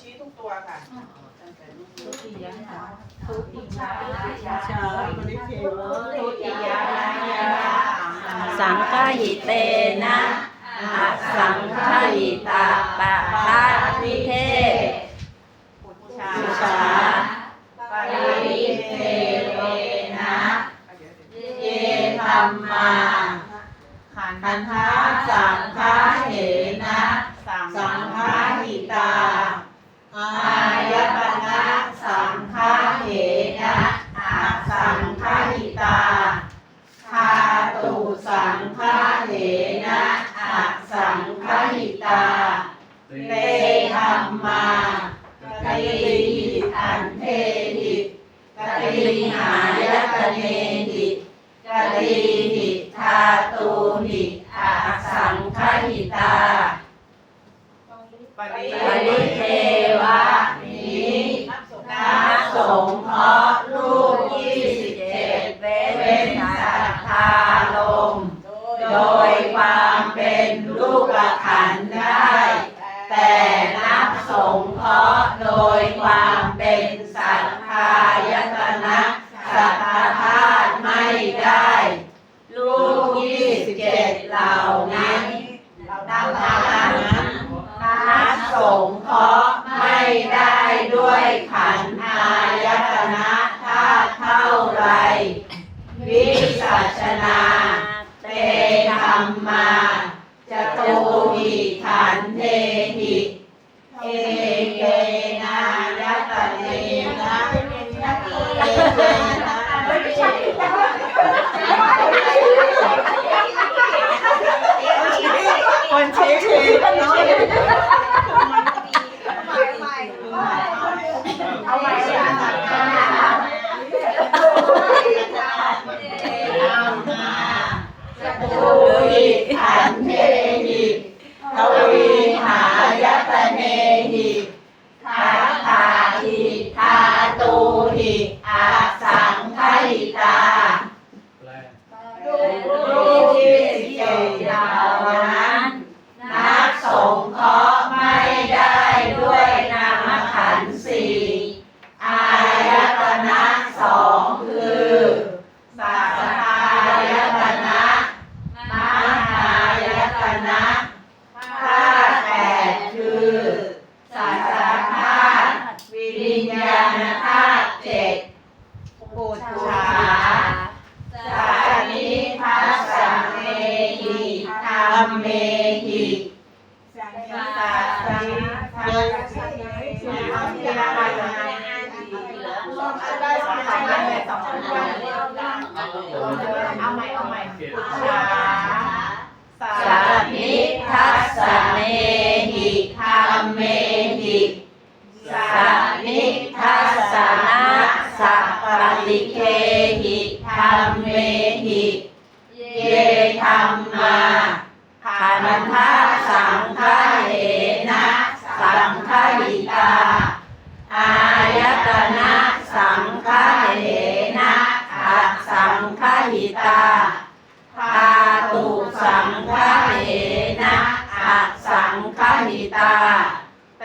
ชี้ทุกตัวค่ะทุติยะทุติยะชาบริเทวะทุติยะสังฆหิเตนะอะสังฆหิตาปะทะวิเทศปุชสุาชาปริเทเวนะเยธรรมาขันธาสังฆาเหนะ สังฆาหิตา รั สนะสัพปติเคหิธรรมเมหิเยธรรมาขันธาสังฆาเหนะสังฆาหิตาอายตนะสังฆาเหนะอัสังฆาหิตาธาตุสังฆาเหนะอัสังฆาหิตา เต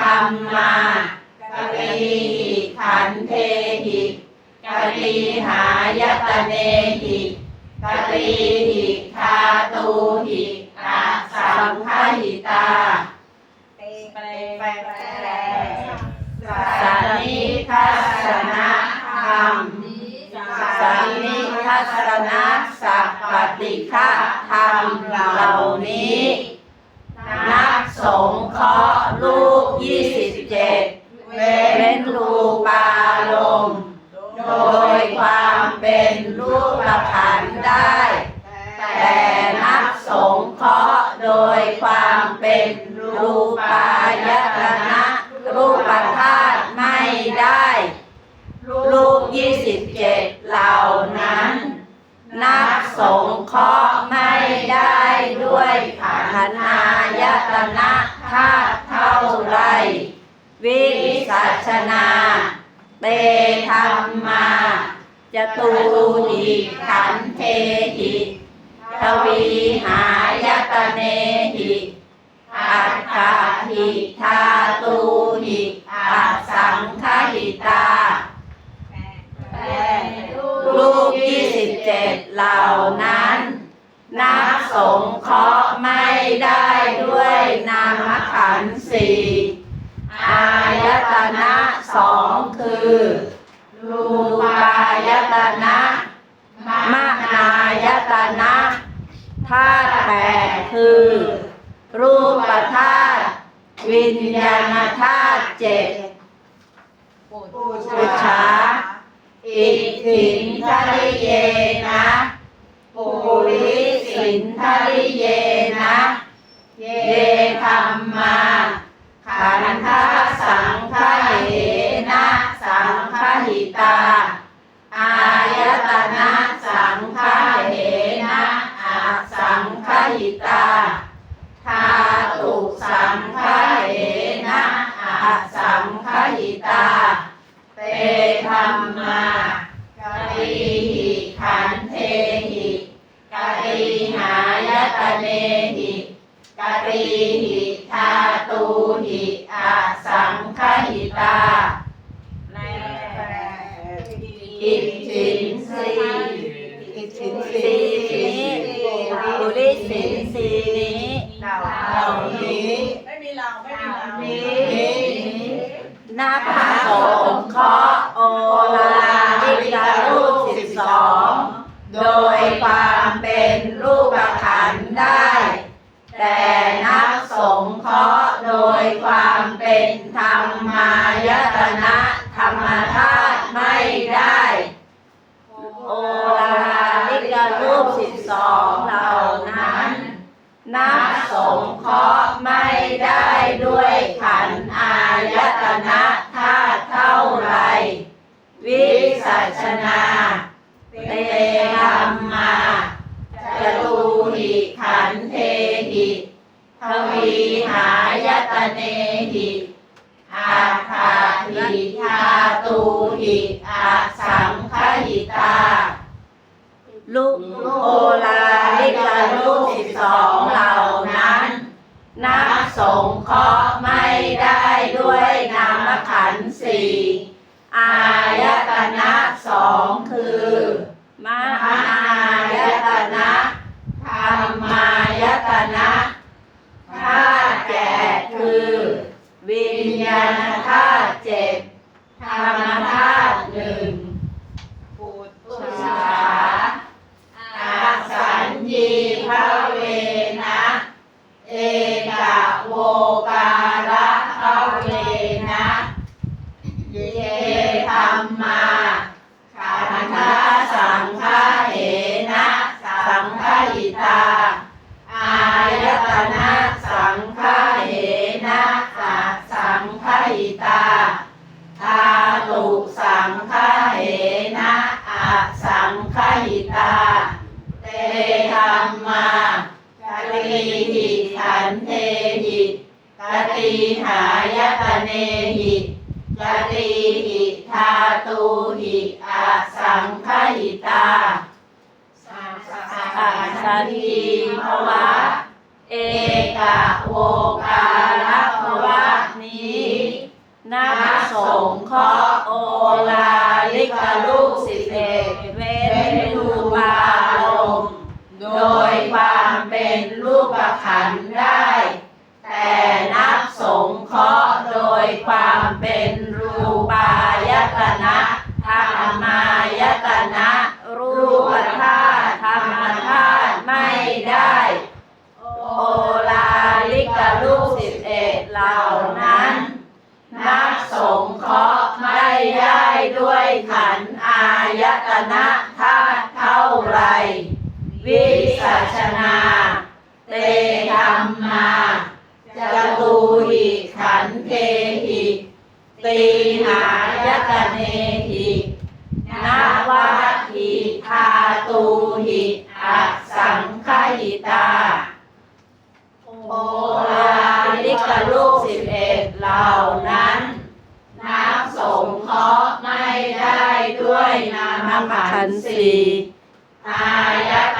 ธรรมา กติหายตเนหิกติหิทาตูหิอาสังฆหิตาแปลแปลสันนิทัศนะธรรมสันนิทัศนะสัพปติฆะธรรมเหล่านี้ นักสงฆ์เคราะห์ลูกยี่สิบเจ็ดเว้นรูปารมณ์ ยความเป็นรูปขันได้ แต่นักสงเคราะห์โดยความเป็นรูปายตนะรูปธาตุไม่ได้ลูกยี่สิบเจ็ดเหล่านั้น นักสงเคราะห์ไม่ได้ด้วยขันอายตนะธาตุเท่าไรวิสัชนา เตธรรมาจะตูหิขันเทหิทวีหายตเนหิอาอัฏฐาหิทาตูหิอัสังคหิตาลูกยี่สิบเจ็ดเหล่านั้น นับสงเคราะห์ไม่ได้ด้วยนามขันธ์สี่ายตนะสองคือรูปายตนะมนายตนะธาตุแปดคือ รูปธาตุวิญญาณธาตุเจ็ดปุชาอิสินทริเยนะปุริสินทริเยนะ เยธรรมมาขัน หิตา อายตนะสังฆเหนะอาสังฆหิตาธาตุสังฆเหนะอาสังฆหิตา เตธรรมากติหิขันเทหิกติหายตเนหิกติหิธาตูหิอาสังคหิตา เป็นรูปขันธ์ได้ แต่นับสงเคราะห์โดยความเป็นธรรมายตนะธรรมธาตุไม่ได้ โอลาลิการูปสิบสองเหล่านั้น นับสงเคราะห์ไม่ได้ด้วยขันธ์อายตนะธาตุเท่าไร วิสัชนา เตธรรมมา หิขันเทหิทวีหายตเนหิอาคาหิทาตูหิอาสังคหิตาลูกโอลาลิกาลูกสิบสองเหล่านั้น นับสงเคราะห์ไม่ได้ด้วยนามขันธ์สี่อายตนะสองคือ ลิายตนะธาตุเท่าไร วิสัชนา เตธรรมาจตูหิขันเทหิตีหายตเนหินาวัตถิทาตูหิอัสังขหิตาโอลาลิกาลูกสิบเอ็ดเหล่านั้นบสงเคราะห์ ไม่ได้ด้วยนามขันธ์สี่อายต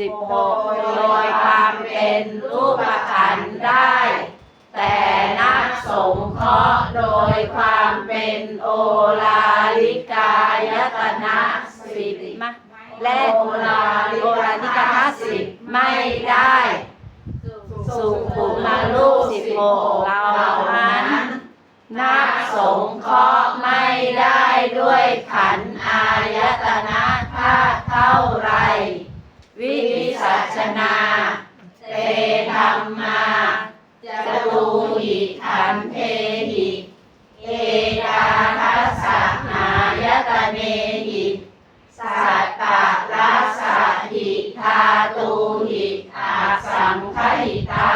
สิบหกโดยความเป็นรูปขันธ์ได้ แต่นักสงเคราะห์โดยความเป็นโอลาลิกายตนะสิบมาและโอลาลิโอรานิกาทัสิบไม่ได้สุขุมาลูกสิบหกเหล่านั้นนักสงเคราะห์ไม่ได้ด้วยขันธ์อายตนะธาตุเท่าไร วิสัชนาเตธรรมาจตูหิขันเทหิเอกาทัสสะหายตเนหิสัตตะรัสสะหิทาตูหิอาสังคหิตา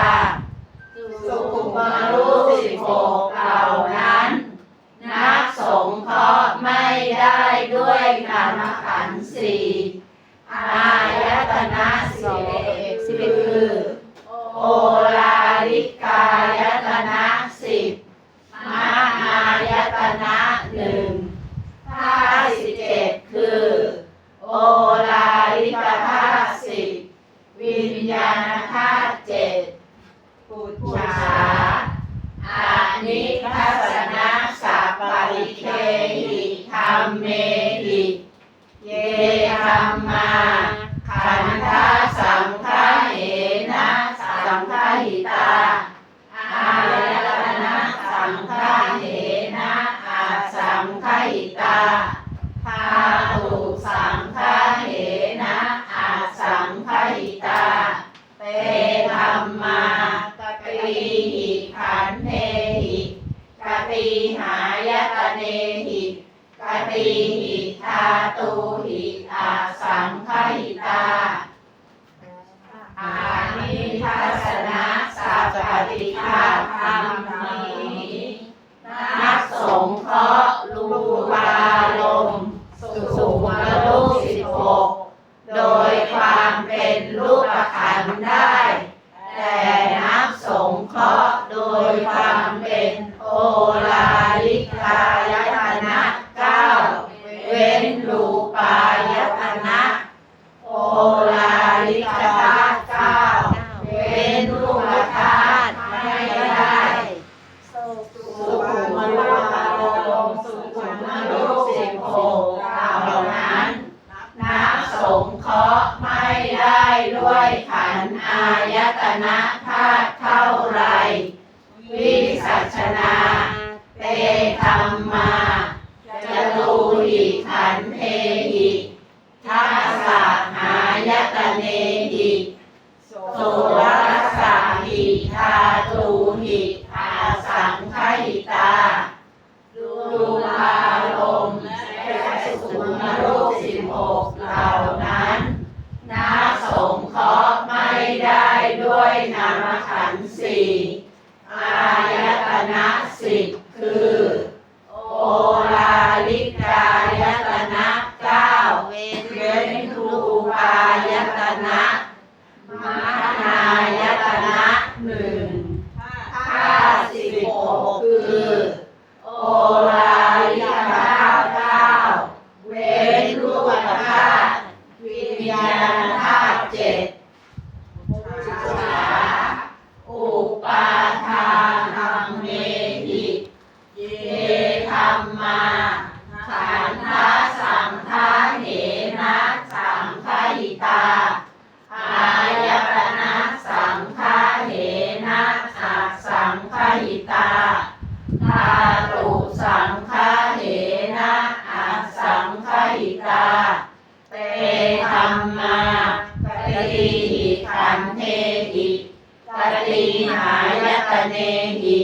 สุขุมรูปสิบหกเหล่านั้น นักสงเคราะห์ไม่ได้ด้วยนามขันธ์สี่ อายตนะสิบเอ็ดคือโอลาลิกายตนะสิบมหายตนะหนึ่งท่าสิบเจ็ดคือ โอลาลิกธาตุสิบวิญญาณธาตุเจ็ดปุจปุจฉาอานิทัสสนะสัพปริเคหิธรรมเมหิเยธรรมา หิตา อายตนะสังฆาเหนะอาสังฆาหิตาทาตุสังฆาเหนะอาสังฆาหิตา เตธรรมากติหิขันเทหิกติหายตเนหิกติหิทาตุหิอาสังฆหิตา ปฏิฆาธรรมนี้นักสงฆ์ นะสิบคื ธรรมาปฏิหิขันเทหิกติหายตเนหิ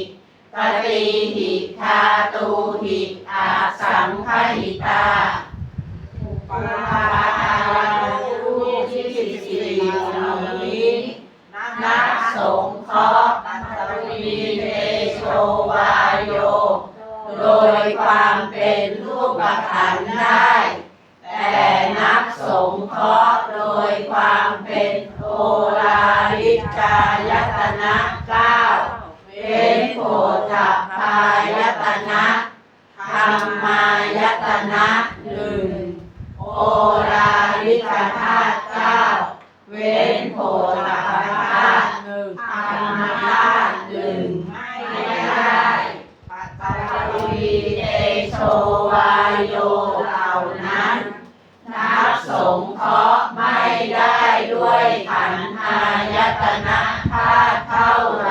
กติหิทาตุหิอาสังฆหิตาปาทารูปที่สิบสี่เหล่านี้นักสงเคราะห์ตวีเตโชวายโย โดยความเป็นรูปขันธ์ได้ นักสงเคราะห์โดยความเป็นโอราลิกายตนะเก้าเป็นโพธพายตนะธรรมายตนะหนึ่งโอราลิกธาตุเก้าเว้นโพธ ตนะธาตุเท่าไร